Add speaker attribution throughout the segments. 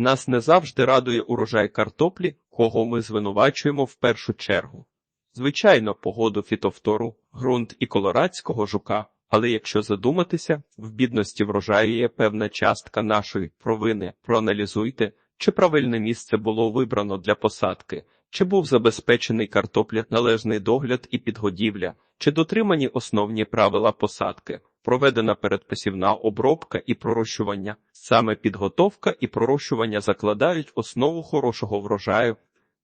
Speaker 1: Нас не завжди радує урожай картоплі, кого ми звинувачуємо в першу чергу. Звичайно, погоду фітовтору, ґрунт і колорадського жука. Але якщо задуматися, в бідності врожаю є певна частка нашої провини. Проаналізуйте, чи правильне місце було вибрано для посадки, чи був забезпечений картопля належний догляд і підгодівля, чи дотримані основні правила посадки, проведена передпосівна обробка і пророщування. Саме підготовка і пророщування закладають основу хорошого врожаю.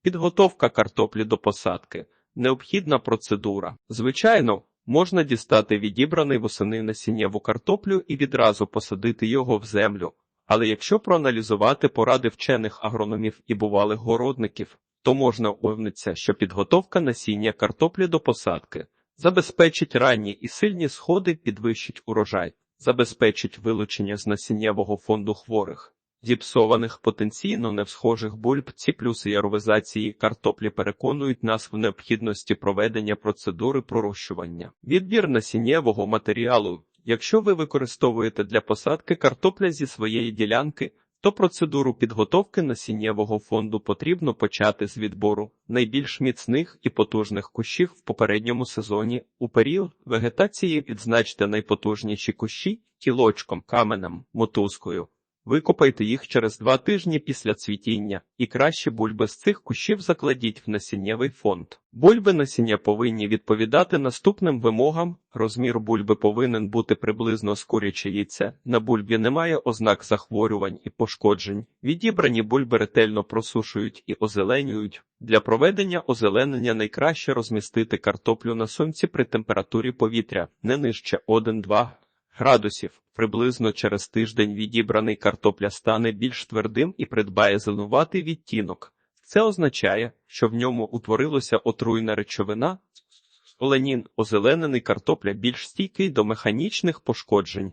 Speaker 1: Підготовка картоплі до посадки необхідна процедура. Звичайно, можна дістати відібраний восени насіннєву картоплю і відразу посадити його в землю. Але якщо проаналізувати поради вчених агрономів і бувалих городників, то можна упевнитися, що підготовка насіння картоплі до посадки забезпечить ранні і сильні сходи, підвищить урожай, забезпечить вилучення з насіннєвого фонду хворих, зіпсованих потенційно невсхожих бульб. Ці плюси яровизації картоплі переконують нас в необхідності проведення процедури пророщування. Відбір насіннєвого матеріалу. Якщо ви використовуєте для посадки картопля зі своєї ділянки, то процедуру підготовки насіннєвого фонду потрібно почати з відбору найбільш міцних і потужних кущів в попередньому сезоні. У період вегетації відзначте найпотужніші кущі кілочком, каменем, мотузкою. Викопайте їх через два тижні після цвітіння, і краще бульби з цих кущів закладіть в насіннєвий фонд. Бульби насіння повинні відповідати наступним вимогам. Розмір бульби повинен бути приблизно з куряче яйце. На бульбі немає ознак захворювань і пошкоджень. Відібрані бульби ретельно просушують і озеленюють. Для проведення озеленення найкраще розмістити картоплю на сонці при температурі повітря не нижче 1-2 градусів. Приблизно через тиждень відібраний картопля стане більш твердим і придбає зеленуватий відтінок. Це означає, що в ньому утворилася отруйна речовина. Оленін озеленений картопля більш стійкий до механічних пошкоджень.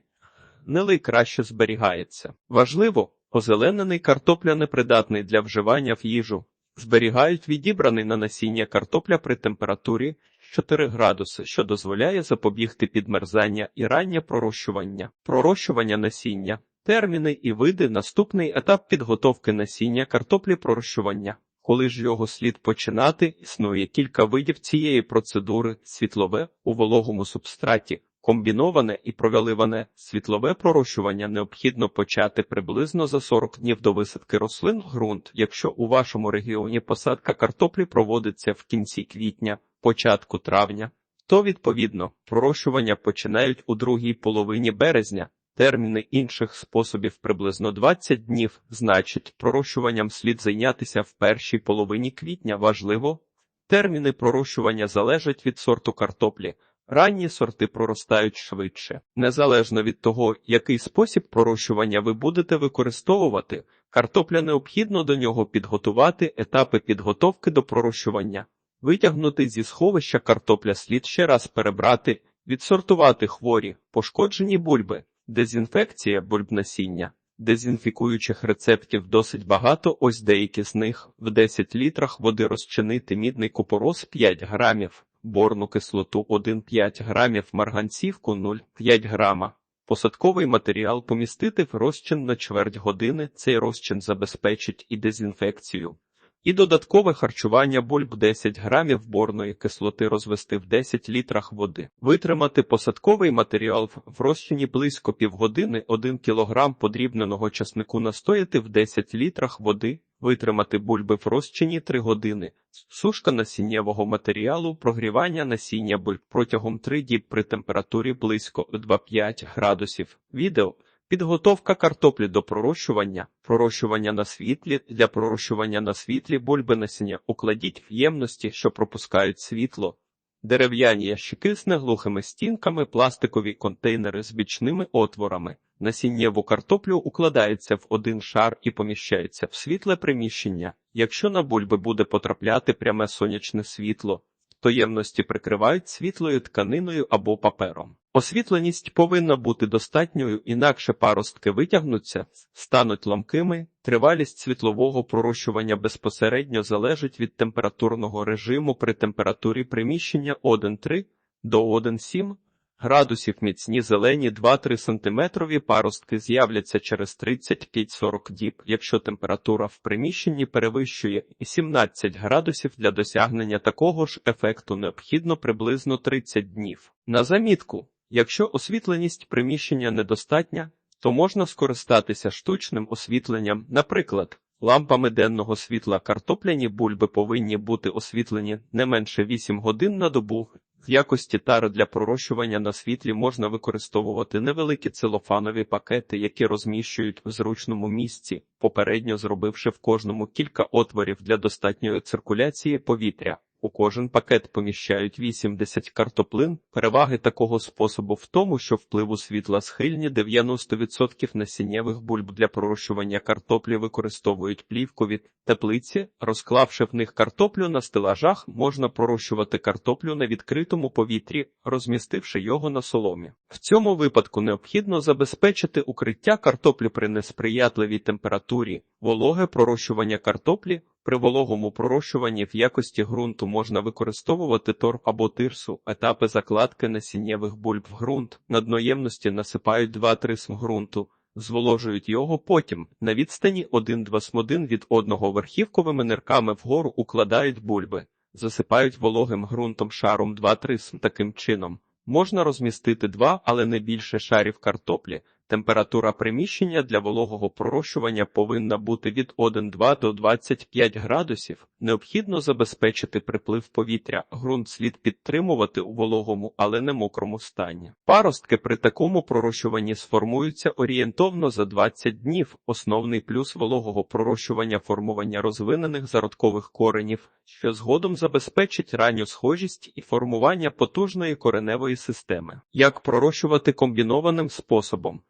Speaker 1: Нелий краще зберігається. Важливо, озеленений картопля непридатний для вживання в їжу. Зберігають відібраний на насіння картопля при температурі 4 градуси, що дозволяє запобігти підмерзання і раннє пророщування. Пророщування насіння, терміни і види наступний етап підготовки насіння картоплі пророщування. Коли ж його слід починати, існує кілька видів цієї процедури: світлове у вологому субстраті, комбіноване і провяливане світлове пророщування необхідно почати приблизно за 40 днів до висадки рослин в ґрунт, якщо у вашому регіоні посадка картоплі проводиться в кінці квітня початку травня, то відповідно пророщування починають у другій половині березня. Терміни інших способів приблизно 20 днів, значить, пророщуванням слід зайнятися в першій половині квітня. Важливо, терміни пророщування залежать від сорту картоплі. Ранні сорти проростають швидше. Незалежно від того, який спосіб пророщування ви будете використовувати, картопля необхідно до нього підготувати етапи підготовки до пророщування. Витягнути зі сховища картопля слід ще раз перебрати, відсортувати хворі, пошкоджені бульби, дезінфекція бульб насіння. Дезінфікуючих рецептів досить багато, ось деякі з них в 10 літрах води розчинити мідний купорос 5 грамів, борну кислоту 1,5 грамів, марганцівку 0,5 грама. Посадковий матеріал помістити в розчин на чверть години, цей розчин забезпечить і дезінфекцію. І додаткове харчування бульб 10 грамів борної кислоти розвести в 10 літрах води. Витримати посадковий матеріал в розчині близько півгодини 1 кг подрібненого часнику настояти в 10 літрах води. Витримати бульби в розчині 3 години. Сушка насіннєвого матеріалу, прогрівання насіння бульб протягом 3 діб при температурі близько 2-5 градусів. Відео Підготовка картоплі до пророщування, пророщування на світлі для пророщування на світлі бульби насіння укладіть в ємності, що пропускають світло, дерев'яні ящики з неглухими стінками, пластикові контейнери з бічними отворами. Насіннєву картоплю укладається в один шар і поміщається в світле приміщення. Якщо на бульби буде потрапляти пряме сонячне світло, то ємності прикривають світлою тканиною або папером. Освітленість повинна бути достатньою, інакше паростки витягнуться, стануть ламкими. Тривалість світлового пророщування безпосередньо залежить від температурного режиму при температурі приміщення 1,3 до 1,7 градусів міцні зелені 2-3 сантиметрові паростки з'являться через 35-40 діб, якщо температура в приміщенні перевищує 17 градусів для досягнення такого ж ефекту необхідно приблизно 30 днів. На замітку, якщо освітленість приміщення недостатня, то можна скористатися штучним освітленням, наприклад, лампами денного світла картопляні бульби повинні бути освітлені не менше 8 годин на добу. В якості тари для пророщування на світлі можна використовувати невеликі целофанові пакети, які розміщують в зручному місці, попередньо зробивши в кожному кілька отворів для достатньої циркуляції повітря. У кожен пакет поміщають 80 картоплин. Переваги такого способу в тому, що впливу світла схильні 90% насіннєвих бульб для пророщування картоплі використовують плівкові теплиці. Розклавши в них картоплю на стелажах, можна пророщувати картоплю на відкритому повітрі, розмістивши його на соломі. В цьому випадку необхідно забезпечити укриття картоплі при несприятливій температурі, вологе пророщування картоплі. При вологому пророщуванні в якості ґрунту можна використовувати торф або тирсу, етапи закладки насіннєвих бульб в ґрунт, на дноємності насипають 2-3 см ґрунту, зволожують його потім, на відстані 1-2 см від одного верхівковими нирками вгору укладають бульби, засипають вологим ґрунтом шаром 2-3 см. Таким чином, можна розмістити два, але не більше шарів картоплі. Температура приміщення для вологого пророщування повинна бути від 1,2 до 25 градусів. Необхідно забезпечити приплив повітря. Ґрунт слід підтримувати у вологому, але не мокрому стані. Паростки при такому пророщуванні сформуються орієнтовно за 20 днів. Основний плюс вологого пророщування формування розвинених зародкових коренів, що згодом забезпечить ранню схожість і формування потужної кореневої системи. Як пророщувати комбінованим способом?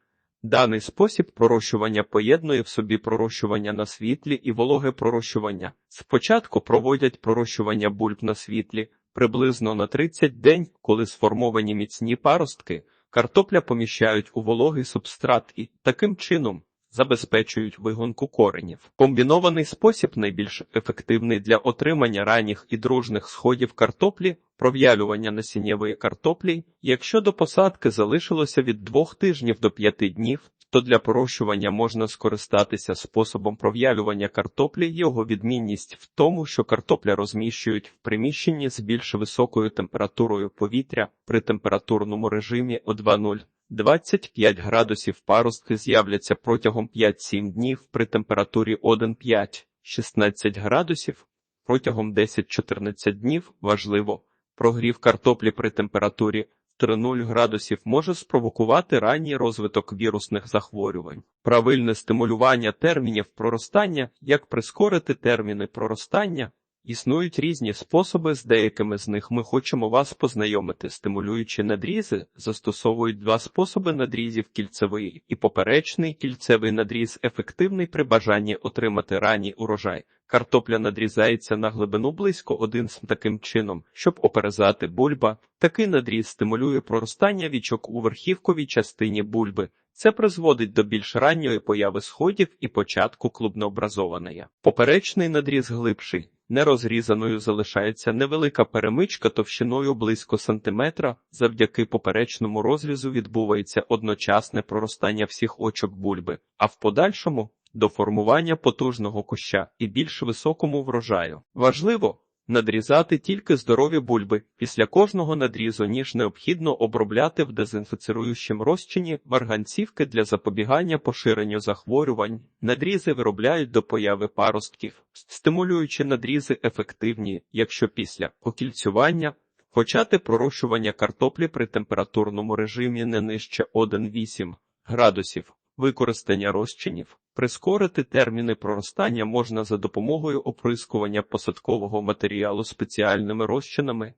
Speaker 1: Даний спосіб пророщування поєднує в собі пророщування на світлі і вологе пророщування. Спочатку проводять пророщування бульб на світлі приблизно на 30 день, коли сформовані міцні паростки, картопля поміщають у вологий субстрат і таким чином забезпечують вигонку коренів. Комбінований спосіб найбільш ефективний для отримання ранніх і дружних сходів картоплі, пров'ялювання насіннєвої картоплі. Якщо до посадки залишилося від двох тижнів до п'яти днів, то для пророщування можна скористатися способом пров'ялювання картоплі. Його відмінність в тому, що картопля розміщують в приміщенні з більш високою температурою повітря при температурному режимі о 2.0. 25 градусів паростки з'являться протягом 5-7 днів при температурі 1,5-16 градусів. Протягом 10-14 днів важливо, прогрів картоплі при температурі 3,0 градусів може спровокувати ранній розвиток вірусних захворювань. Правильне стимулювання термінів проростання, як прискорити терміни проростання. Існують різні способи, з деякими з них ми хочемо вас познайомити. Стимулюючи надрізи, застосовують два способи надрізів кільцевий і поперечний кільцевий надріз ефективний при бажанні отримати ранній урожай. Картопля надрізається на глибину близько один з таким чином, щоб оперезати бульба. Такий надріз стимулює проростання вічок у верхівковій частині бульби. Це призводить до більш ранньої появи сходів і початку клубнообразованої. Поперечний надріз глибший. Нерозрізаною залишається невелика перемичка товщиною близько сантиметра. Завдяки поперечному розрізу відбувається одночасне проростання всіх очок бульби, а в подальшому до формування потужного куща і більш високому врожаю. Важливо надрізати тільки здорові бульби. Після кожного надрізу ніж необхідно обробляти в дезінфіцируючому розчині марганцівки для запобігання поширенню захворювань. Надрізи виробляють до появи паростків, стимулюючи надрізи ефективні, якщо після окільцювання почати пророщування картоплі при температурному режимі не нижче 1,8 градусів. Використання розчинів прискорити терміни проростання можна за допомогою оприскування посадкового матеріалу спеціальними розчинами.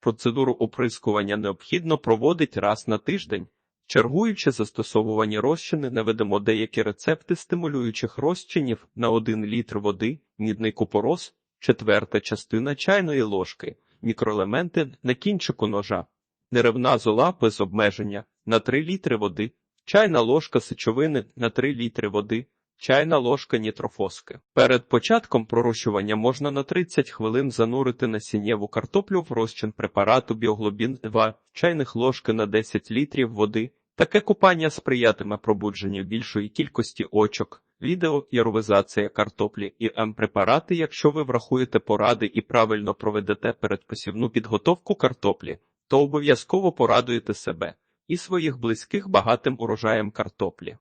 Speaker 1: Процедуру оприскування необхідно проводить раз на тиждень. Чергуючи застосовувані розчини, наведемо деякі рецепти стимулюючих розчинів на 1 літр води, мідний купорос, четверта частина чайної ложки, мікроелементи на кінчику ножа, неревна зола без обмеження на 3 літри води, чайна ложка сечовини на 3 літри води, чайна ложка нітрофоски. Перед початком пророщування можна на 30 хвилин занурити насіннєву картоплю в розчин препарату біоглобін 2 чайних ложки на 10 літрів води. Таке купання сприятиме пробудженню більшої кількості очок. Відео яровизація картоплі і М-препарати, якщо ви врахуєте поради і правильно проведете передпосівну підготовку картоплі, то обов'язково порадуєте себе і своїх близьких багатим урожаєм картоплі.